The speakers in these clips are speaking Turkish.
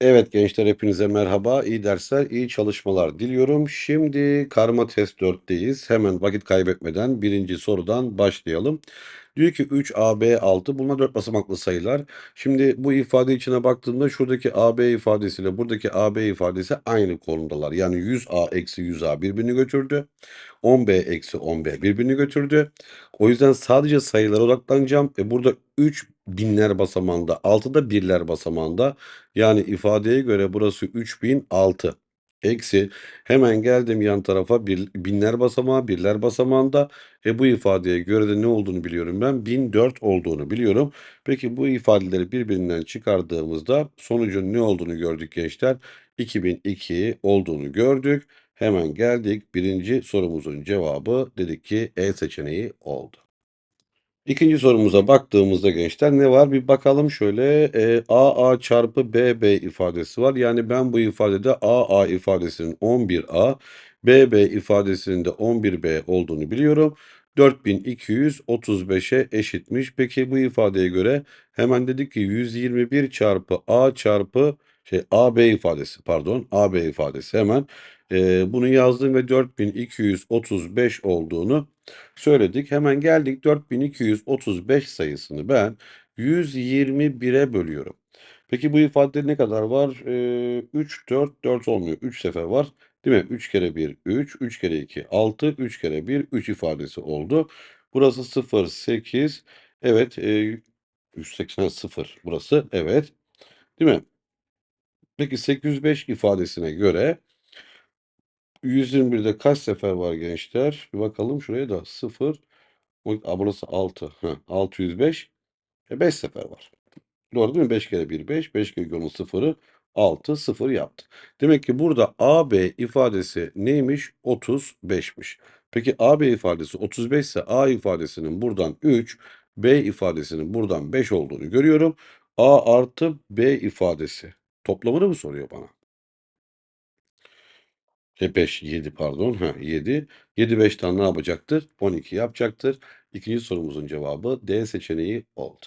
Evet gençler hepinize merhaba. İyi dersler, iyi çalışmalar diliyorum. Şimdi karma test 4'teyiz. Hemen vakit kaybetmeden birinci sorudan başlayalım. Diyor ki 3AB 6 bunlar 4 basamaklı sayılar. Şimdi bu ifade içine baktığımda şuradaki AB ifadesiyle buradaki AB ifadesi aynı konumdalar. Yani 100A eksi 100A birbirini götürdü. 10B eksi 10B birbirini götürdü. O yüzden sadece sayılara odaklanacağım. E burada 3 binler basamağında, 6 da birler basamağında. Yani ifadeye göre burası 3006. Eksi hemen geldim yan tarafa bir, binler basamağı, birler basamağında. E bu ifadeye göre de ne olduğunu biliyorum ben. 1004 olduğunu biliyorum. Peki bu ifadeleri birbirinden çıkardığımızda sonucun ne olduğunu gördük gençler. 2002 olduğunu gördük. Hemen geldik birinci sorumuzun cevabı dedik ki E seçeneği oldu. İkinci sorumuza baktığımızda gençler ne var? Bir bakalım şöyle e, AA çarpı BB ifadesi var. Yani ben bu ifadede AA ifadesinin 11A, BB ifadesinin de 11B olduğunu biliyorum. 4235'e eşitmiş. Peki bu ifadeye göre hemen dedik ki 121 çarpı A çarpı şey AB ifadesi pardon AB ifadesi hemen e, bunu yazdım ve 4235 olduğunu söyledik. Hemen geldik 4235 sayısını ben 121'e bölüyorum. Peki bu ifadede ne kadar var? Ee, 3, 4, 4 olmuyor. 3 sefer var. Değil mi? 3 kere 1, 3, 3 kere 2, 6, 3 kere 1, 3 ifadesi oldu. Burası 0, 8. Evet. E, 180, 0 burası. Evet. Değil mi? Peki 805 ifadesine göre 121'de kaç sefer var gençler? Bir bakalım şuraya da 0. Aa, burası 6. Heh, 605. E 5 sefer var. Doğru değil mi? 5 kere 1 5. 5 kere onun sıfırı 6 0 yaptı. Demek ki burada AB ifadesi neymiş? 35'miş. Peki AB ifadesi 35 ise A ifadesinin buradan 3, B ifadesinin buradan 5 olduğunu görüyorum. A artı B ifadesi toplamını mı soruyor bana? E 5, 7 pardon. Ha, 7. 7 5'ten ne yapacaktır? 12 yapacaktır. İkinci sorumuzun cevabı D seçeneği oldu.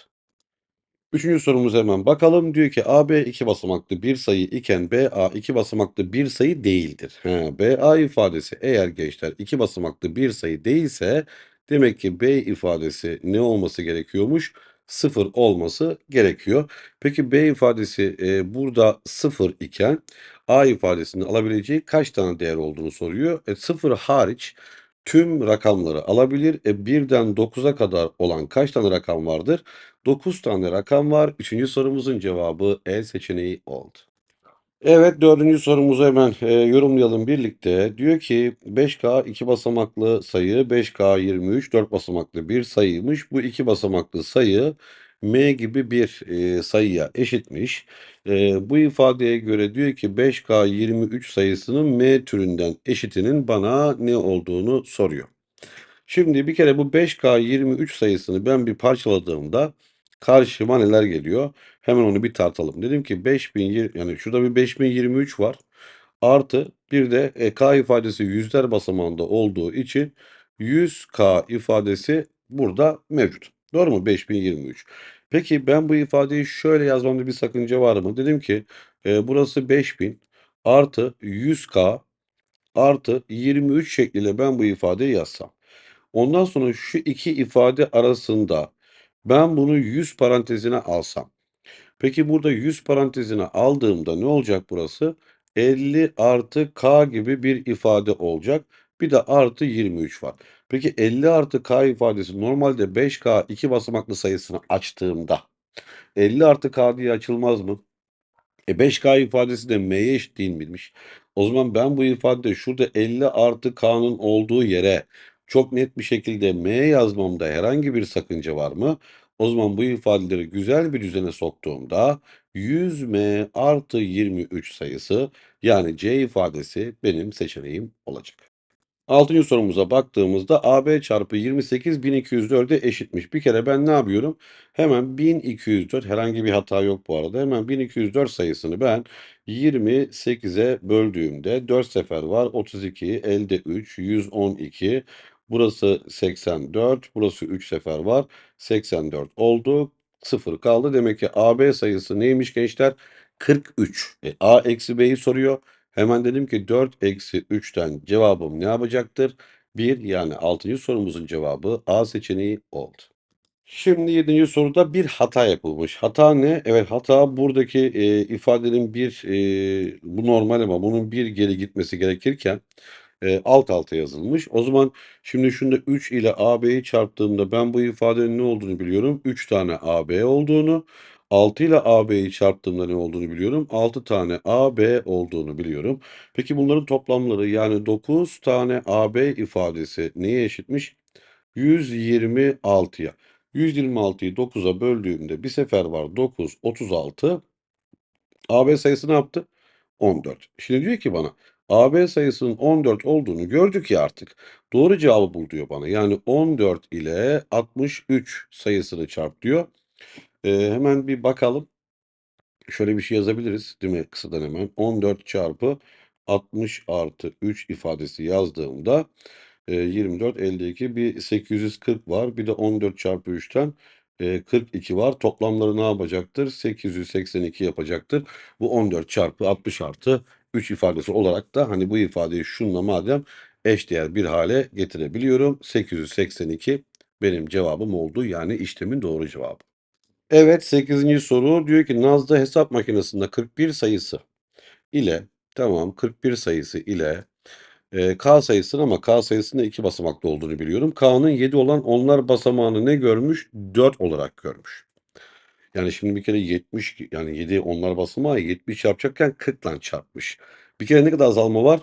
Üçüncü sorumuza hemen bakalım. Diyor ki AB iki basamaklı bir sayı iken BA iki basamaklı bir sayı değildir. He, BA ifadesi eğer gençler iki basamaklı bir sayı değilse demek ki B ifadesi ne olması gerekiyormuş? Sıfır olması gerekiyor. Peki B ifadesi e, burada sıfır iken A ifadesinin alabileceği kaç tane değer olduğunu soruyor. E, sıfır hariç tüm rakamları alabilir. E, birden 9'a kadar olan kaç tane rakam vardır? 9 tane rakam var. Üçüncü sorumuzun cevabı E seçeneği oldu. Evet dördüncü sorumuzu hemen e, yorumlayalım birlikte. Diyor ki 5K iki basamaklı sayı 5K 23 4 basamaklı bir sayıymış. Bu iki basamaklı sayı M gibi bir e, sayıya eşitmiş. E, bu ifadeye göre diyor ki 5K 23 sayısının M türünden eşitinin bana ne olduğunu soruyor. Şimdi bir kere bu 5K 23 sayısını ben bir parçaladığımda karşıma neler geliyor? Hemen onu bir tartalım. Dedim ki 5000 yani şurada bir 5023 var. Artı bir de e, K ifadesi yüzler basamağında olduğu için 100K ifadesi burada mevcut. Doğru mu? 5023. Peki ben bu ifadeyi şöyle yazmamda bir sakınca var mı? Dedim ki e, burası 5000 artı 100K artı 23 şekliyle ben bu ifadeyi yazsam. Ondan sonra şu iki ifade arasında ben bunu 100 parantezine alsam. Peki burada 100 parantezine aldığımda ne olacak burası? 50 artı k gibi bir ifade olacak. Bir de artı 23 var. Peki 50 artı k ifadesi normalde 5k iki basamaklı sayısını açtığımda 50 artı k diye açılmaz mı? E 5K ifadesi de M'ye eşit değil miymiş? O zaman ben bu ifadede şurada 50 artı K'nın olduğu yere çok net bir şekilde M yazmamda herhangi bir sakınca var mı? O zaman bu ifadeleri güzel bir düzene soktuğumda 100M artı 23 sayısı yani C ifadesi benim seçeneğim olacak. Altıncı sorumuza baktığımızda AB çarpı 28 1204'e eşitmiş. Bir kere ben ne yapıyorum? Hemen 1204 herhangi bir hata yok bu arada. Hemen 1204 sayısını ben 28'e böldüğümde 4 sefer var. 32 elde 3 112 burası 84 burası 3 sefer var. 84 oldu. 0 kaldı. Demek ki AB sayısı neymiş gençler? 43. E, A eksi B'yi soruyor. Hemen dedim ki 4 eksi 3'ten cevabım ne yapacaktır? 1 yani 6. sorumuzun cevabı A seçeneği oldu. Şimdi 7. soruda bir hata yapılmış. Hata ne? Evet hata buradaki e, ifadenin bir e, bu normal ama bunun bir geri gitmesi gerekirken e, alt alta yazılmış. O zaman şimdi şunda 3 ile AB'yi çarptığımda ben bu ifadenin ne olduğunu biliyorum. 3 tane AB olduğunu. 6 ile AB'yi çarptığımda ne olduğunu biliyorum. 6 tane AB olduğunu biliyorum. Peki bunların toplamları yani 9 tane AB ifadesi neye eşitmiş? 126'ya. 126'yı 9'a böldüğümde bir sefer var 9, 36. AB sayısı ne yaptı? 14. Şimdi diyor ki bana AB sayısının 14 olduğunu gördük ya artık. Doğru cevabı bul diyor bana. Yani 14 ile 63 sayısını çarp diyor. Ee, hemen bir bakalım. Şöyle bir şey yazabiliriz değil mi? Kısadan hemen. 14 çarpı 60 artı 3 ifadesi yazdığımda e, 24 elde 2 bir 840 var. Bir de 14 çarpı 3'ten e, 42 var. Toplamları ne yapacaktır? 882 yapacaktır. Bu 14 çarpı 60 artı 3 ifadesi olarak da hani bu ifadeyi şunla madem eşdeğer bir hale getirebiliyorum. 882 benim cevabım oldu. Yani işlemin doğru cevabı. Evet 8. soru diyor ki Naz'da hesap makinesinde 41 sayısı ile tamam 41 sayısı ile e, K sayısının ama K sayısının iki basamaklı olduğunu biliyorum. K'nın 7 olan onlar basamağını ne görmüş? 4 olarak görmüş. Yani şimdi bir kere 70 yani 7 onlar basamağı 70 yapacakken 40 ile çarpmış. Bir kere ne kadar azalma var?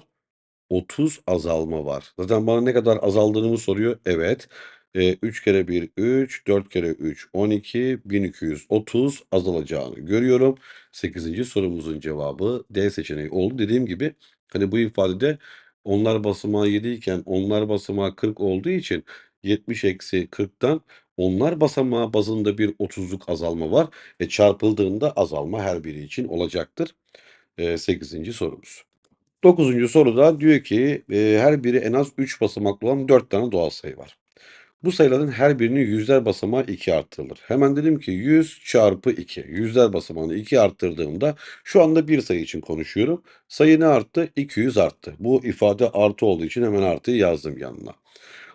30 azalma var. Zaten bana ne kadar azaldığını mı soruyor? Evet. E, 3 kere 1 3, 4 kere 3 12, 1230 azalacağını görüyorum. 8. sorumuzun cevabı D seçeneği oldu. Dediğim gibi hani bu ifadede onlar basamağı 7 iken onlar basamağı 40 olduğu için 70 eksi 40'tan onlar basamağı bazında bir 30'luk azalma var. E çarpıldığında azalma her biri için olacaktır. E, 8. sorumuz. 9. soruda diyor ki her biri en az 3 basamaklı olan 4 tane doğal sayı var. Bu sayıların her birinin yüzler basamağı 2 arttırılır. Hemen dedim ki 100 çarpı 2. Yüzler basamağını 2 arttırdığımda şu anda bir sayı için konuşuyorum. Sayı ne arttı? 200 arttı. Bu ifade artı olduğu için hemen artıyı yazdım yanına.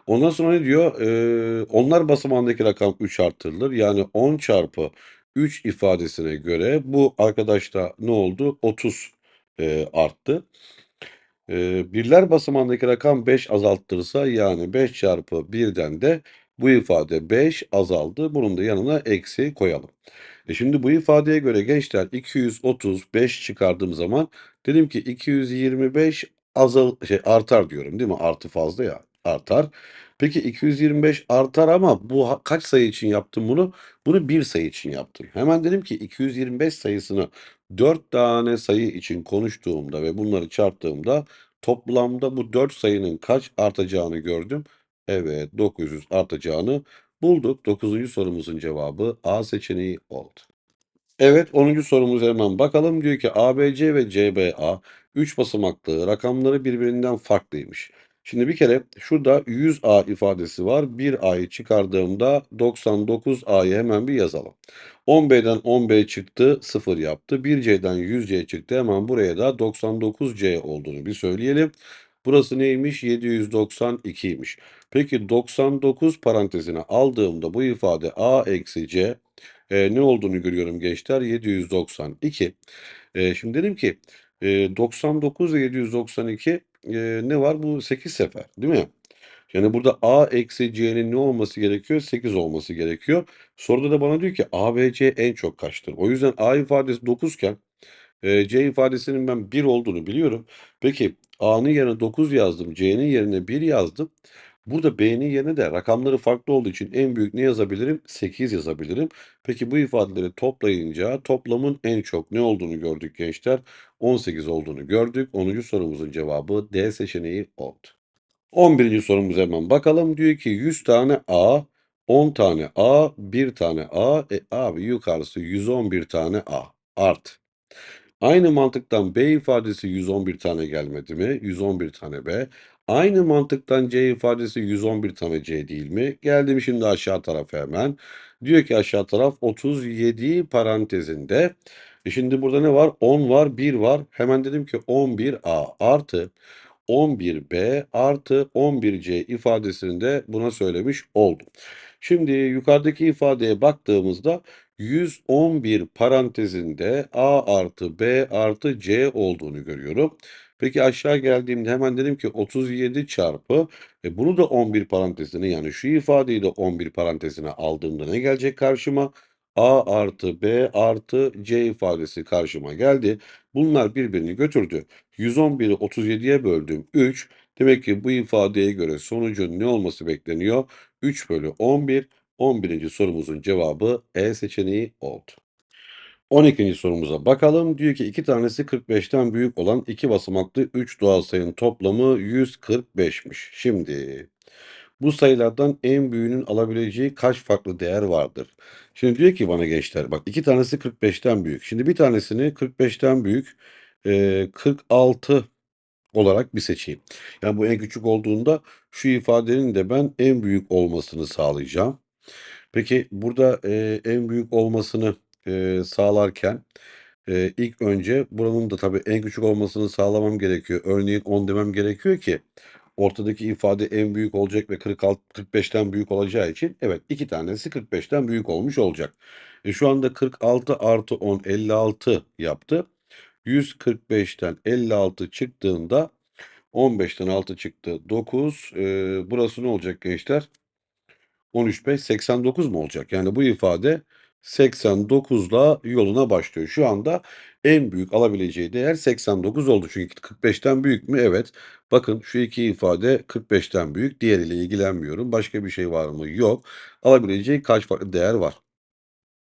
Ondan sonra ne diyor? Ee, onlar basamağındaki rakam 3 arttırılır. Yani 10 çarpı 3 ifadesine göre bu arkadaşta ne oldu? 30 e, arttı. E, birler basamağındaki rakam 5 azalttırırsa yani 5 çarpı 1'den de bu ifade 5 azaldı. Bunun da yanına eksi koyalım. E şimdi bu ifadeye göre gençler 235 çıkardığım zaman dedim ki 225 azal şey artar diyorum değil mi? Artı fazla ya artar. Peki 225 artar ama bu kaç sayı için yaptım bunu? Bunu bir sayı için yaptım. Hemen dedim ki 225 sayısını 4 tane sayı için konuştuğumda ve bunları çarptığımda toplamda bu 4 sayının kaç artacağını gördüm. Evet 900 artacağını bulduk. 9. sorumuzun cevabı A seçeneği oldu. Evet 10. sorumuza hemen bakalım. Diyor ki ABC ve CBA 3 basamaklı rakamları birbirinden farklıymış. Şimdi bir kere şurada 100A ifadesi var. 1A'yı çıkardığımda 99A'yı hemen bir yazalım. 10B'den 10B çıktı 0 yaptı. 1C'den 100C çıktı. Hemen buraya da 99C olduğunu bir söyleyelim. Burası neymiş? 792'ymiş. Peki 99 parantezine aldığımda bu ifade A eksi C e, ne olduğunu görüyorum gençler. 792. E, şimdi dedim ki e, 99 ve 792 e, ne var? Bu 8 sefer değil mi? Yani burada A eksi C'nin ne olması gerekiyor? 8 olması gerekiyor. Soruda da bana diyor ki A ve C en çok kaçtır? O yüzden A ifadesi 9 iken e, C ifadesinin ben 1 olduğunu biliyorum. Peki A'nın yerine 9 yazdım. C'nin yerine 1 yazdım. Burada B'nin yerine de rakamları farklı olduğu için en büyük ne yazabilirim? 8 yazabilirim. Peki bu ifadeleri toplayınca toplamın en çok ne olduğunu gördük gençler. 18 olduğunu gördük. 10. sorumuzun cevabı D seçeneği oldu. 11. sorumuza hemen bakalım. Diyor ki 100 tane A, 10 tane A, 1 tane A. E, abi yukarısı 111 tane A. Art. Aynı mantıktan B ifadesi 111 tane gelmedi mi? 111 tane B. Aynı mantıktan C ifadesi 111 tane C değil mi? Geldim şimdi aşağı tarafa hemen. Diyor ki aşağı taraf 37 parantezinde E, şimdi burada ne var? 10 var, 1 var. Hemen dedim ki 11A artı 11B artı 11C ifadesini de buna söylemiş oldum. Şimdi yukarıdaki ifadeye baktığımızda 111 parantezinde A artı B artı C olduğunu görüyorum. Peki aşağı geldiğimde hemen dedim ki 37 çarpı e, bunu da 11 parantezine yani şu ifadeyi de 11 parantezine aldığımda ne gelecek karşıma? A artı B artı C ifadesi karşıma geldi. Bunlar birbirini götürdü. 111'i 37'ye böldüm 3. Demek ki bu ifadeye göre sonucun ne olması bekleniyor? 3 bölü 11. 11. sorumuzun cevabı E seçeneği oldu. 12. sorumuza bakalım. Diyor ki iki tanesi 45'ten büyük olan iki basamaklı 3 doğal sayının toplamı 145'miş. Şimdi bu sayılardan en büyüğünün alabileceği kaç farklı değer vardır? Şimdi diyor ki bana gençler bak iki tanesi 45'ten büyük. Şimdi bir tanesini 45'ten büyük e, 46 olarak bir seçeyim. Yani bu en küçük olduğunda şu ifadenin de ben en büyük olmasını sağlayacağım. Peki burada e, en büyük olmasını e, sağlarken e, ilk önce buranın da tabii en küçük olmasını sağlamam gerekiyor. Örneğin 10 demem gerekiyor ki ortadaki ifade en büyük olacak ve 46 45'ten büyük olacağı için evet iki tanesi 45'ten büyük olmuş olacak. E, şu anda 46 artı 10 56 yaptı. 145'ten 56 çıktığında 15'ten 6 çıktı 9. E, burası ne olacak gençler? 13 5 89 mu olacak? Yani bu ifade 89'la yoluna başlıyor. Şu anda en büyük alabileceği değer 89 oldu. Çünkü 45'ten büyük mü? Evet. Bakın şu iki ifade 45'ten büyük. Diğeriyle ilgilenmiyorum. Başka bir şey var mı? Yok. Alabileceği kaç farklı değer var?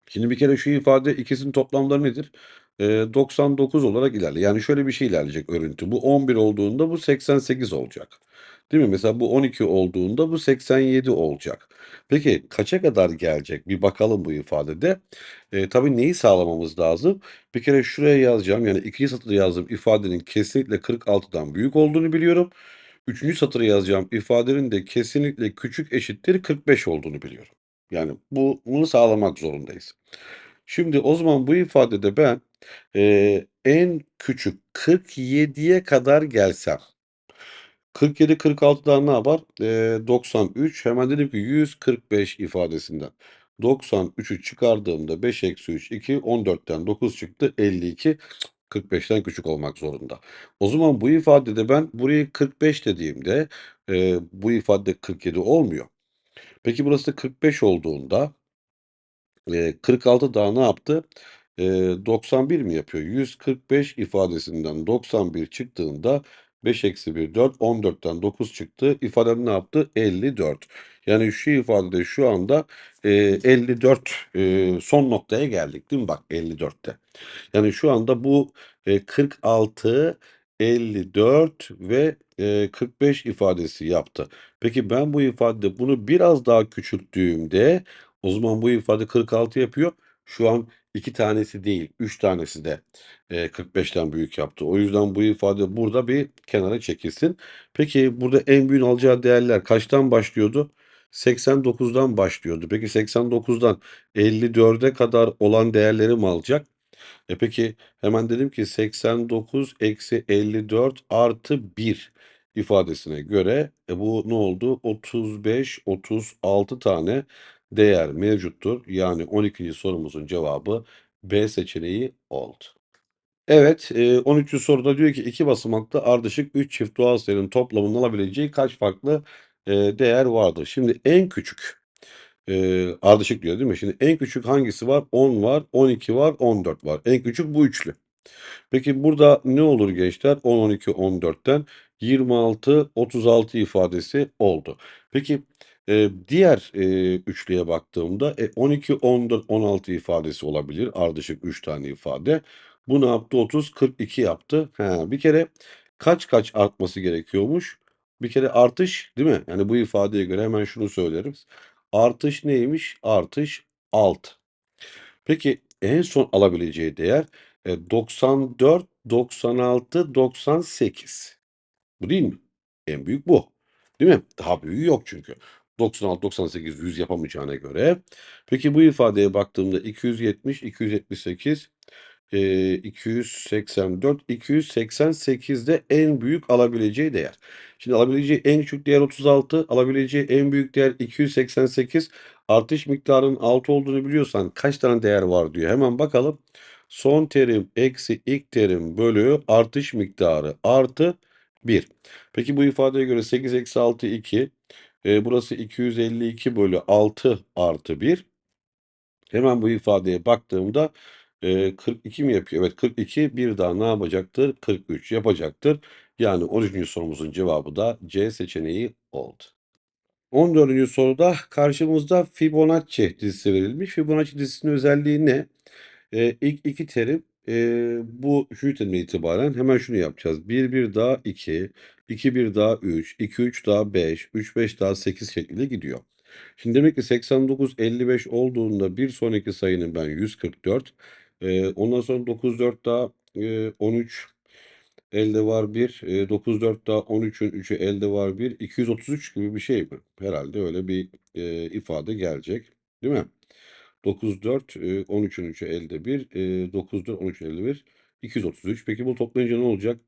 Şimdi bir kere şu ifade ikisinin toplamları nedir? Eee, 99 olarak ilerliyor. Yani şöyle bir şey ilerleyecek örüntü. Bu 11 olduğunda bu 88 olacak. Değil mi? Mesela bu 12 olduğunda bu 87 olacak. Peki kaça kadar gelecek? Bir bakalım bu ifadede. Eee, tabii neyi sağlamamız lazım? Bir kere şuraya yazacağım. Yani ikinci satırda yazdığım ifadenin kesinlikle 46'dan büyük olduğunu biliyorum. Üçüncü satıra yazacağım ifadenin de kesinlikle küçük eşittir 45 olduğunu biliyorum. Yani bu bunu sağlamak zorundayız. Şimdi o zaman bu ifadede ben, eee, en küçük 47'ye kadar gelsem 47 46'dan ne yapar? Eee, 93 hemen dedim ki 145 ifadesinden 93'ü çıkardığımda 5 eksi 3 2 14'ten 9 çıktı 52 45'ten küçük olmak zorunda. O zaman bu ifadede ben burayı 45 dediğimde, eee, bu ifade 47 olmuyor. Peki burası 45 olduğunda Eee, 46 daha ne yaptı? Eee, 91 mi yapıyor? 145 ifadesinden 91 çıktığında 5 eksi 1 4, 14'ten 9 çıktı. İfadem ne yaptı? 54. Yani şu ifadede şu anda eee, 54 eee, son noktaya geldik değil mi? Bak 54'te. Yani şu anda bu eee, 46, 54 ve eee, 45 ifadesi yaptı. Peki ben bu ifadede bunu biraz daha küçülttüğümde o zaman bu ifade 46 yapıyor. Şu an 2 tanesi değil 3 tanesi de eee, 45'ten büyük yaptı. O yüzden bu ifade burada bir kenara çekilsin. Peki burada en büyüğün alacağı değerler kaçtan başlıyordu? 89'dan başlıyordu. Peki 89'dan 54'e kadar olan değerleri mi alacak? E peki hemen dedim ki 89 eksi 54 artı 1 ifadesine göre e bu ne oldu? 35, 36 tane değer mevcuttur. Yani 12. sorumuzun cevabı B seçeneği oldu. Evet, e, 13. soruda diyor ki iki basamaklı ardışık 3 çift doğal sayının toplamının alabileceği kaç farklı e, değer vardır? Şimdi en küçük Eee, ardışık diyor değil mi? Şimdi en küçük hangisi var? 10 var, 12 var, 14 var. En küçük bu üçlü. Peki burada ne olur gençler? 10, 12, 14'ten 26, 36 ifadesi oldu. Peki e, diğer e, üçlüye baktığımda e, 12, 14, 16 ifadesi olabilir. Ardışık 3 tane ifade. Bu ne yaptı? 30, 42 yaptı. He, bir kere kaç kaç artması gerekiyormuş? Bir kere artış değil mi? Yani bu ifadeye göre hemen şunu söylerim. Artış neymiş? Artış 6. Peki en son alabileceği değer e, 94, 96, 98. Bu değil mi? En büyük bu. Değil mi? Daha büyüğü yok çünkü. 96, 98, 100 yapamayacağına göre. Peki bu ifadeye baktığımda 270, 278, Eee, 284, 288'de en büyük alabileceği değer. Şimdi alabileceği en küçük değer 36, alabileceği en büyük değer 288. Artış miktarının 6 olduğunu biliyorsan kaç tane değer var diyor. Hemen bakalım. Son terim eksi ilk terim bölü artış miktarı artı 1. Peki bu ifadeye göre 8 eksi 6 2. Eee, burası 252 bölü 6 artı 1. Hemen bu ifadeye baktığımda eee 42 mi yapıyor? Evet 42 bir daha ne yapacaktır? 43 yapacaktır. Yani 13. sorumuzun cevabı da C seçeneği oldu. 14. soruda karşımızda Fibonacci dizisi verilmiş. Fibonacci dizisinin özelliği ne? Eee, ilk iki terim eee, bu terimden itibaren hemen şunu yapacağız. 1 1 daha 2, 2 1 daha 3, 2 3 daha 5, 3 5 daha 8 şeklinde gidiyor. Şimdi demek ki 89 55 olduğunda bir sonraki sayının ben 144. Eee, ondan sonra 9 4 daha eee, 13 elde var 1. Eee, 9 4 daha 13'ün 3'ü elde var 1. 233 gibi bir şey mi? Herhalde öyle bir eee, ifade gelecek. Değil mi? 9 4 eee, 13'ün 3'ü elde 1. Eee, 9 4 13'ün elde 1. 233. Peki bu toplayınca ne olacak?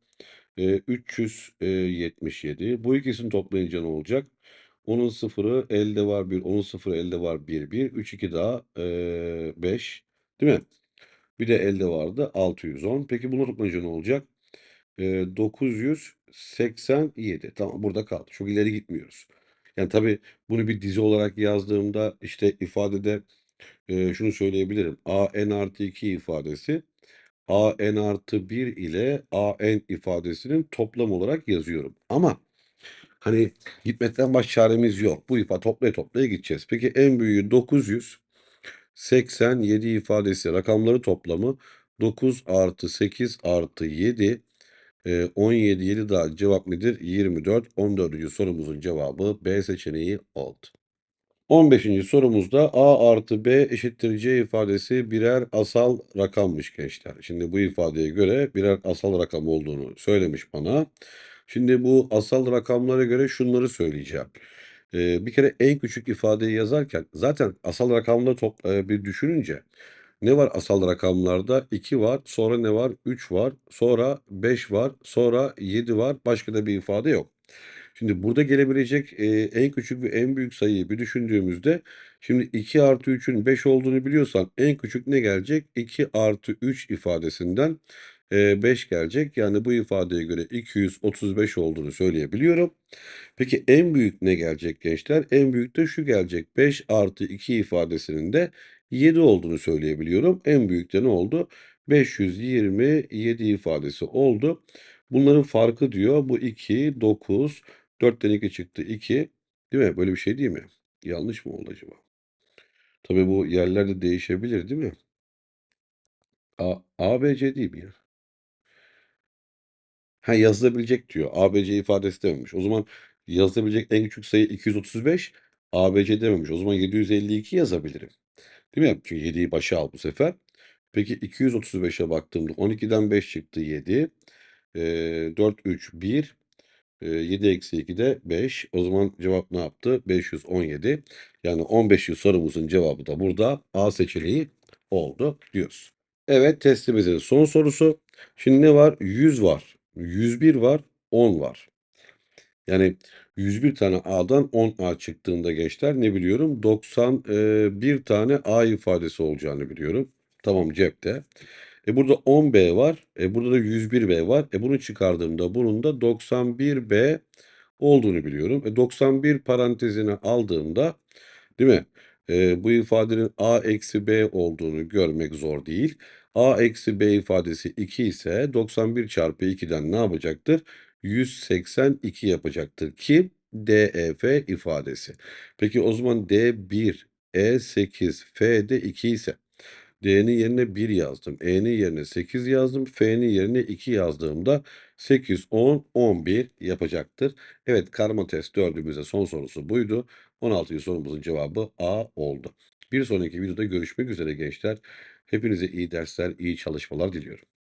Eee, 377. Bu ikisini toplayınca ne olacak? Onun sıfırı elde var 1. Onun sıfırı elde var 1 1. 3 2 daha eee, 5. Değil mi? Bir de elde vardı 610. Peki bunu toplayınca ne olacak? Eee, 987. Tamam burada kaldı. Çok ileri gitmiyoruz. Yani tabii bunu bir dizi olarak yazdığımda işte ifadede eee, şunu söyleyebilirim. a n artı 2 ifadesi a n artı 1 ile a n ifadesinin toplam olarak yazıyorum. Ama hani gitmekten başka çaremiz yok. Bu ifade toplaya toplaya gideceğiz. Peki en büyüğü 987 ifadesi rakamları toplamı 9 artı 8 artı 7 eee, 17 7 daha cevap nedir? 24. 14. sorumuzun cevabı B seçeneği oldu. 15. sorumuzda A artı B eşittir C ifadesi birer asal rakammış gençler. Şimdi bu ifadeye göre birer asal rakam olduğunu söylemiş bana. Şimdi bu asal rakamlara göre şunları söyleyeceğim. Eee, bir kere en küçük ifadeyi yazarken zaten asal rakamları top eee, bir düşününce ne var asal rakamlarda? 2 var, sonra ne var? 3 var, sonra 5 var, sonra 7 var. Başka da bir ifade yok. Şimdi burada gelebilecek eee, en küçük ve en büyük sayıyı bir düşündüğümüzde şimdi 2 artı 3'ün 5 olduğunu biliyorsan en küçük ne gelecek? 2 artı 3 ifadesinden eee, 5 gelecek. Yani bu ifadeye göre 235 olduğunu söyleyebiliyorum. Peki en büyük ne gelecek gençler? En büyük de şu gelecek. 5 artı 2 ifadesinin de 7 olduğunu söyleyebiliyorum. En büyük de ne oldu? 527 ifadesi oldu. Bunların farkı diyor. Bu 2, 9, 4'ten 2 çıktı 2. Değil mi? Böyle bir şey değil mi? Yanlış mı oldu acaba? Tabii bu yerler de değişebilir değil mi? A, A, B, C değil mi ya? Ha yazılabilecek diyor. A, B, C ifadesi dememiş. O zaman yazılabilecek en küçük sayı 235. A, B, C dememiş. O zaman 752 yazabilirim. Değil mi? Çünkü 7'yi başa al bu sefer. Peki 235'e baktığımda 12'den 5 çıktı 7. Eee 4, 3, 1. Eee 7 eksi 2 de 5. O zaman cevap ne yaptı? 517. Yani 15. sorumuzun cevabı da burada A seçeneği oldu diyoruz. Evet testimizin son sorusu. Şimdi ne var? 100 var. 101 var. 10 var. Yani 101 tane A'dan 10 A çıktığında gençler ne biliyorum? 91 tane A ifadesi olacağını biliyorum. Tamam cepte. E burada 10B var. E burada da 101B var. E bunu çıkardığımda bunun da 91B olduğunu biliyorum. E 91 parantezine aldığımda değil mi? E, bu ifadenin A eksi B olduğunu görmek zor değil. A eksi B ifadesi 2 ise 91 çarpı 2'den ne yapacaktır? 182 yapacaktır ki DEF ifadesi. Peki o zaman D1, E8, F'de 2 ise D'nin yerine 1 yazdım. E'nin yerine 8 yazdım. F'nin yerine 2 yazdığımda 8, 10, 11 yapacaktır. Evet karma test 4'ümüzde son sorusu buydu. 16. sorumuzun cevabı A oldu. Bir sonraki videoda görüşmek üzere gençler. Hepinize iyi dersler, iyi çalışmalar diliyorum.